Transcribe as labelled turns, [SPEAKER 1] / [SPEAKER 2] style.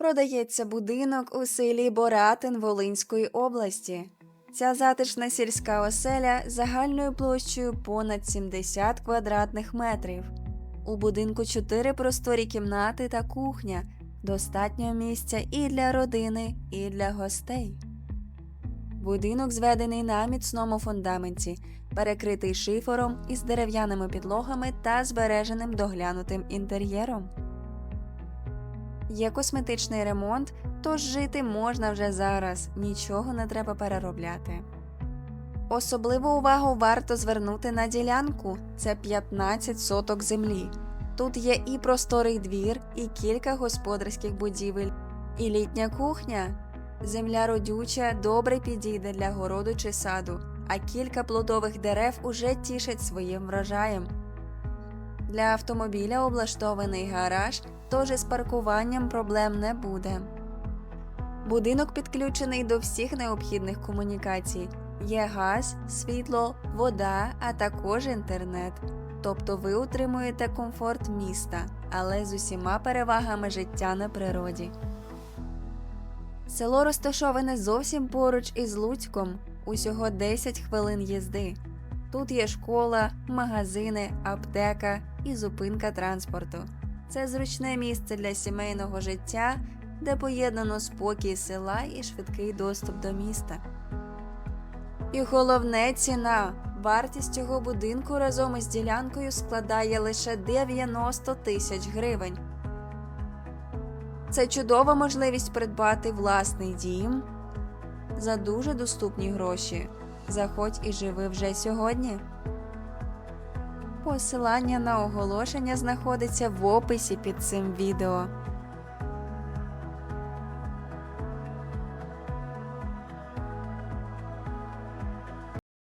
[SPEAKER 1] Продається будинок у селі Боратин Волинської області. Ця затишна сільська оселя загальною площею понад 70 квадратних метрів. У будинку чотири просторі кімнати та кухня. Достатньо місця і для родини, і для гостей. Будинок зведений на міцному фундаменті, перекритий шифером із дерев'яними підлогами та збереженим доглянутим інтер'єром. Є косметичний ремонт, тож жити можна вже зараз, нічого не треба переробляти. Особливу увагу варто звернути на ділянку це 15 соток землі. Тут є і просторий двір, і кілька господарських будівель, і літня кухня. Земля родюча добре підійде для городу чи саду, а кілька плодових дерев уже тішать своїм врожаєм. Для автомобіля облаштований гараж, тож із паркуванням проблем не буде. Будинок підключений до всіх необхідних комунікацій. Є газ, світло, вода, а також інтернет. Тобто ви утримуєте комфорт міста, але з усіма перевагами життя на природі. Село розташоване зовсім поруч із Луцьком, усього 10 хвилин їзди. Тут є школа, магазини, аптека і зупинка транспорту. Це зручне місце для сімейного життя, де поєднано спокій села і швидкий доступ до міста. І головне ціна. Вартість цього будинку разом із ділянкою складає лише 90 тисяч гривень. Це чудова можливість придбати власний дім за дуже доступні гроші. Заходь і живи вже сьогодні. Посилання на оголошення знаходиться в описі під цим відео.